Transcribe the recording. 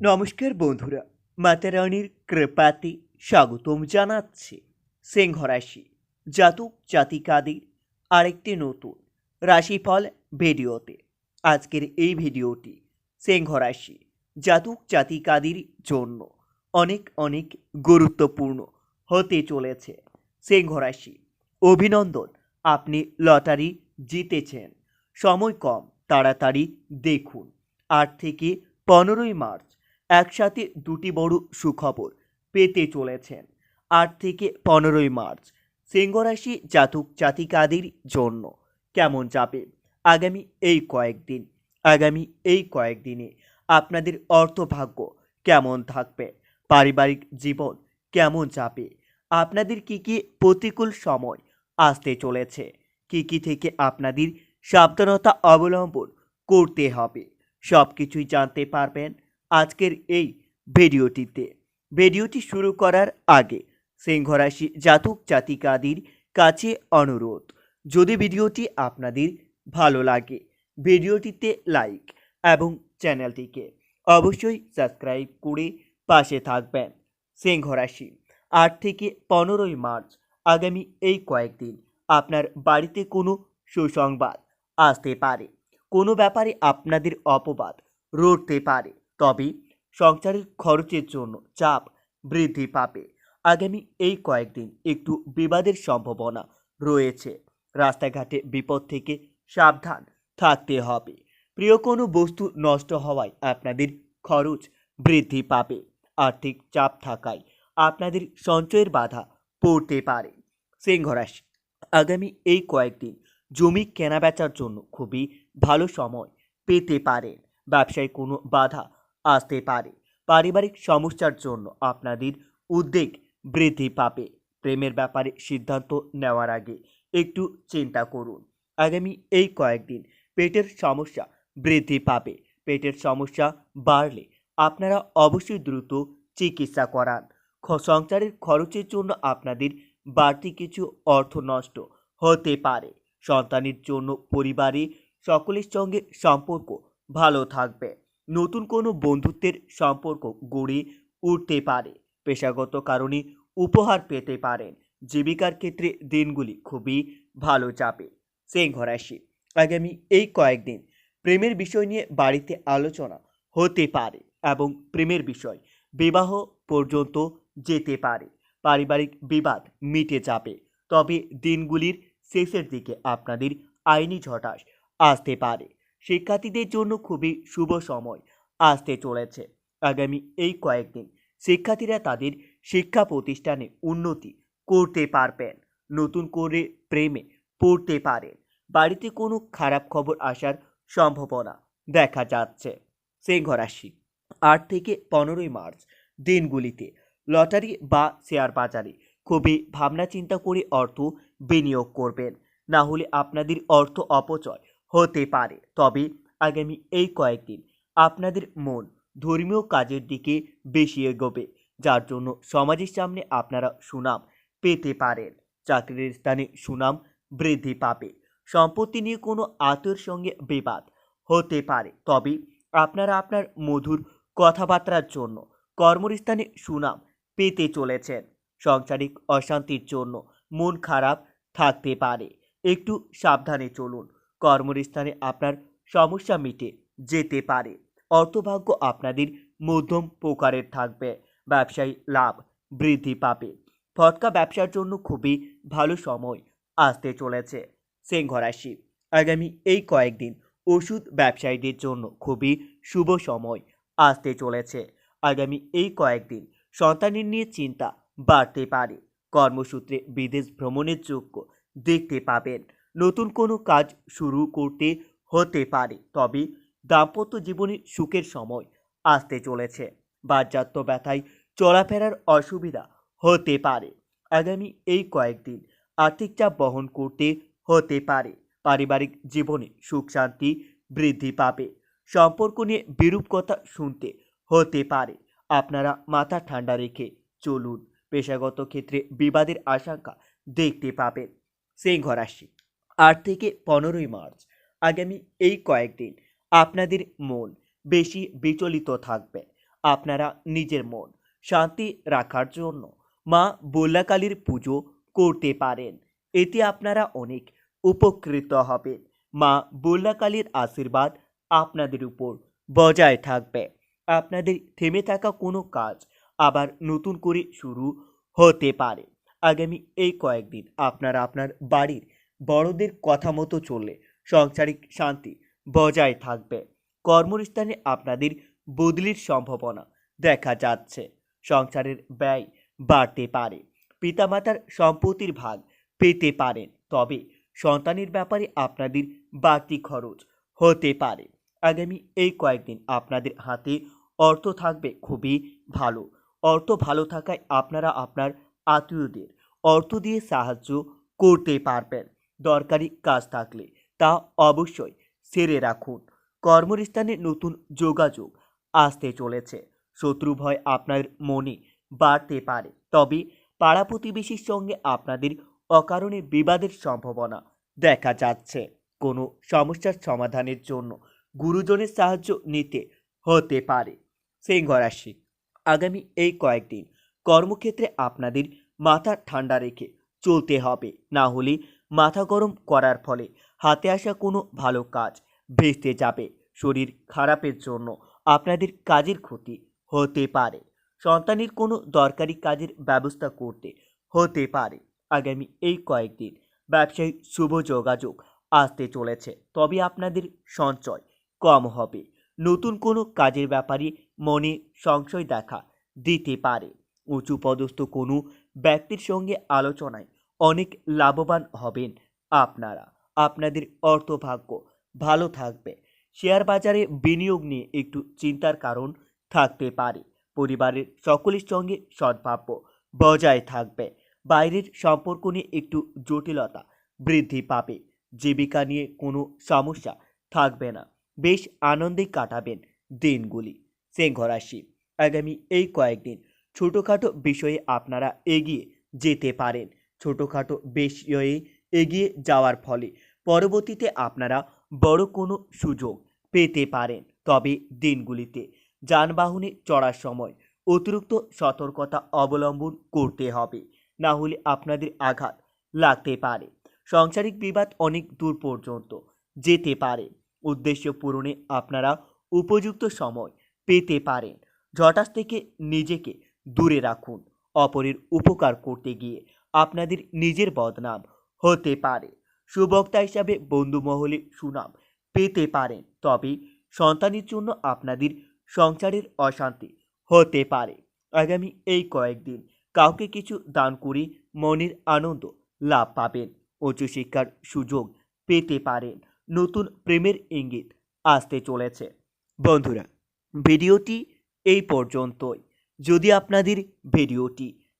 নমস্কার বন্ধুরা মাতারানির কৃপাতে স্বাগতম জানাচ্ছে সিংহ রাশি জাতক জাতিকাদের আরেকটি নতুন রাশিফল ভিডিওতে। আজকের এই ভিডিওটি সিংহ রাশি জাতক জাতিকাদের জন্য অনেক অনেক গুরুত্বপূর্ণ হতে চলেছে। সিংহ রাশি অভিনন্দন, আপনি লটারি জিতেছেন। সময় কম, তাড়াতাড়ি দেখুন। আট থেকে পনেরোই মার্চ একসাথে দুটি বড় সুখবর পেতে চলেছেন। আট থেকে পনেরোই মার্চ, সিংহরাশি জাতক জাতিকাদের জন্য। কেমন যাবে? আগামী এই কয়েকদিন, আগামী এই কয়েকদিনে আপনাদের অর্থভাগ্য কেমন থাকবে? পারিবারিক জীবন কেমন যাবে? আপনাদের কি কি প্রতিকূল সময় আসতে চলেছে? কি কি থেকে আপনাদের সাবধানতা অবলম্বন করতে হবে? সব কিছুই জানতে পারবেন আজকের এই ভিডিওটিতে। ভিডিওটি শুরু করার আগে সিংহরাশি জাতক জাতিকাদের কাছে অনুরোধ, যদি ভিডিওটি আপনাদের ভালো লাগে, ভিডিওটিতে লাইক এবং চ্যানেলটিকে অবশ্যই সাবস্ক্রাইব করে পাশে থাকবেন। সিংহরাশি, আট থেকে পনেরোই মার্চ আগামী এই কয়েকদিন আপনার বাড়িতে কোনো সুসংবাদ আসতে পারে। কোনো ব্যাপারে আপনাদের অপবাদ রড়তে পারে। তবে সংসারের খরচের জন্য চাপ বৃদ্ধি পাবে। আগামী এই কয়েকদিন একটু বিবাদের সম্ভাবনা রয়েছে। রাস্তাঘাটে বিপদ থেকে সাবধান থাকতে হবে। প্রিয় কোনো বস্তু নষ্ট হওয়ায় আপনাদের খরচ বৃদ্ধি পাবে। আর্থিক চাপ থাকায় আপনাদের সঞ্চয়ের বাধা পড়তে পারে। সিংহ আগামী এই কয়েকদিন জমি কেনাবেচার জন্য খুবই ভালো সময় পেতে পারেন। ব্যবসায় কোনো বাধা আসতে পারে। পারিবারিক সমস্যার জন্য আপনাদের উদ্বেগ বৃদ্ধি পাবে। প্রেমের ব্যাপারে সিদ্ধান্ত নেওয়ার আগে একটু চিন্তা করুন। আগামী এই কয়েকদিন পেটের সমস্যা বৃদ্ধি পাবে। পেটের সমস্যা বাড়লে আপনারা অবশ্যই দ্রুত চিকিৎসা করান। সংসারের খরচের জন্য আপনাদের বাড়তি কিছু অর্থ নষ্ট হতে পারে। সন্তানের জন্য পরিবারে সকলের সঙ্গে সম্পর্ক ভালো থাকবে। নতুন কোনো বন্ধুত্বের সম্পর্ক গড়ে উঠতে পারে। পেশাগত কারণে উপহার পেতে পারেন। জীবিকার ক্ষেত্রে দিনগুলি খুবই ভালো যাবে। সিংহ রাশি। আগামী এই কয়েকদিন প্রেমের বিষয় নিয়ে বাড়িতে আলোচনা হতে পারে এবং প্রেমের বিষয় বিবাহ পর্যন্ত যেতে পারে। পারিবারিক বিবাদ মিটে যাবে। তবে দিনগুলির শেষের দিকে আপনাদের আইনি ঝটাস আসতে পারে। শিক্ষার্থীদের জন্য খুবই শুভ সময় আসতে চলেছে। আগামী এই কয়েকদিন শিক্ষার্থীরা তাদের শিক্ষা প্রতিষ্ঠানে উন্নতি করতে পারবেন। নতুন করে প্রেমে পড়তে পারেন বাড়িতে কোনো খারাপ খবর আসার সম্ভাবনা দেখা যাচ্ছে। সিংহ রাশি, আট থেকে পনেরোই মার্চ দিনগুলিতে লটারি বা শেয়ার বাজারে খুবই ভাবনা চিন্তা করে অর্থ বিনিয়োগ করবেন। না হলে আপনাদের অর্থ অপচয় হতে পারে। তবে আগামী এই কয়েকদিন আপনাদের মন ধর্মীয় কাজের দিকে বেশি এগোবে, যার জন্য সমাজের সামনে আপনারা সুনাম পেতে পারেন। চাকরির স্থানে সুনাম বৃদ্ধি পাবে। সম্পত্তি নিয়ে কোনো আতর সঙ্গে বিবাদ হতে পারে, তবে আপনারা আপনার মধুর কথাবার্তার জন্য কর্মস্থানে সুনাম পেতে চলেছেন। সাংসারিক অশান্তির জন্য মন খারাপ থাকতে পারে। একটু সাবধানে চলুন। কর্মস্থানে আপনার সমস্যা মিটে যেতে পারে। অর্থভাগ্য আপনাদের মধ্যম প্রকারের থাকবে। ব্যবসায়ী লাভ বৃদ্ধি পাবে। ফটকা ব্যবসার জন্য খুবই ভালো সময় আসতে চলেছে। সিংহ রাশি, আগামী এই কয়েকদিন ওষুধ ব্যবসায়ীদের জন্য খুবই শুভ সময় আসতে চলেছে। আগামী এই কয়েকদিন সন্তানের নিয়ে চিন্তা বাড়তে পারে। কর্মসূত্রে বিদেশ ভ্রমণের যোগ্য দেখতে পাবেন। নতুন কোনো কাজ শুরু করতে হতে পারে। তবে দাম্পত্য জীবনে সুখের সময় আসতে চলেছে। বাজ্যাত্য ব্যথায় চলাফেরার অসুবিধা হতে পারে। আগামী এই কয়েকদিন আর্থিক চাপ বহন করতে হতে পারে। পারিবারিক জীবনে সুখ শান্তি বৃদ্ধি পাবে। সম্পর্ক নিয়ে বিরূপ কথা শুনতে হতে পারে। আপনারা মাথা ঠান্ডা রেখে চলুন। পেশাগত ক্ষেত্রে বিবাদের আশঙ্কা দেখতে পাবেন। সিংহ রাশি। আট থেকে পনেরোই মার্চ, আগামী এই কয়েকদিন আপনাদের মন বেশি বিচলিত থাকবে। আপনারা নিজের মন শান্তি রাখার জন্য মা বল্লাকালীর পুজো করতে পারেন। এতে আপনারা অনেক উপকৃত হবেন। মা বল্লাকালীর আশীর্বাদ আপনাদের উপর বজায় থাকবে। আপনাদের থেমে থাকা কোনো কাজ আবার নতুন করে শুরু হতে পারে। আগামী এই কয়েকদিন আপনারা আপনার বাড়ির বড়দের কথা মতো চললে সাংসারিক শান্তি বজায় থাকবে। কর্মস্থানে আপনাদের বদলির সম্ভাবনা দেখা যাচ্ছে। সংসারের ব্যয় বাড়তে পারে, পিতামাতার সম্পত্তির ভাগ পেতে পারেন তবে সন্তানের ব্যাপারে আপনাদের বাড়তি খরচ হতে পারে। আগামী এই কয়েকদিন আপনাদের হাতে অর্থ থাকবে খুবই ভালো। অর্থ ভালো থাকায় আপনারা আপনার আত্মীয়দের অর্থ দিয়ে সাহায্য করতে পারবেন। দরকারি কাজ থাকলে তা অবশ্যই সেরে রাখুন। কর্মস্থানে নতুন যোগাযোগ আসতে চলেছে। শত্রু ভয় আপনার মনে বাড়তে পারে, তবে পাড়া প্রতিবেশীর সঙ্গে আপনাদের অকারণে বিবাদের সম্ভাবনা দেখা যাচ্ছে। কোনো সমস্যার সমাধানের জন্য গুরুজনের সাহায্য নিতে হতে পারে। সিংহ রাশি, আগামী এই কয়েকদিন কর্মক্ষেত্রে আপনাদের মাথা ঠান্ডা রেখে চলতে হবে। না হলে মাথা গরম করার ফলে হাতে আসা কোনো ভালো কাজ ভেস্তে যাবে। শরীর খারাপের জন্য আপনাদের কাজের ক্ষতি হতে পারে। সন্তানের কোনো দরকারি কাজের ব্যবস্থা করতে হতে পারে। আগামী এই কয়েকদিন ব্যবসায়ী শুভ যোগাযোগ আসতে চলেছে, তবে আপনাদের সঞ্চয় কম হবে। নতুন কোনো কাজের ব্যাপারে মনে সংশয় দেখা দিতে পারে। উঁচু পদস্থ কোনো ব্যক্তির সঙ্গে আলোচনায় অনেক লাভবান হবেন আপনারা। আপনাদের অর্থভাগ্য ভালো থাকবে। শেয়ার বাজারে বিনিয়োগ নিয়ে একটু চিন্তার কারণ থাকতে পারে। পরিবারের সকলের সঙ্গে সদ্ভাব্য বজায় থাকবে। বাইরের সম্পর্ক নিয়ে একটু জটিলতা বৃদ্ধি পাবে। জীবিকা নিয়ে কোনো সমস্যা থাকবে না। বেশ আনন্দে কাটাবেন দিনগুলি। সিংহ রাশি, আগামী এই কয়েকদিন ছোটোখাটো বিষয়ে আপনারা এগিয়ে যেতে পারেন। ছোটোখাটো বিষয়ে এগিয়ে যাওয়ার ফলে। পরবর্তীতে আপনারা বড় কোনো সুযোগ পেতে পারেন তবে দিনগুলিতে। যানবাহনে চড়ার সময় অতিরিক্ত সতর্কতা অবলম্বন করতে হবে, না হলে আপনাদের আঘাত লাগতে পারে। সাংসারিক বিবাদ অনেক দূর পর্যন্ত যেতে পারে। উদ্দেশ্য পূরণে আপনারা উপযুক্ত সময় পেতে পারেন। ঝটাস থেকে নিজেকে দূরে রাখুন, অপরের উপকার করতে গিয়ে। আপনাদের নিজের বদনাম হতে পারে। সুবক্তা হিসাবে বন্ধু মহলে সুনাম পেতে পারেন, তবে সন্তানের জন্য আপনাদের সংসারের অশান্তি হতে পারে। আগামী এই কয়েকদিন কাউকে কিছু দান করে মনের আনন্দ লাভ পাবেন, উচ্চশিক্ষার সুযোগ পেতে পারেন। নতুন প্রেমের ইঙ্গিত আসতে চলেছে। বন্ধুরা, ভিডিওটি এই পর্যন্তই। যদি আপনাদের ভিডিওটি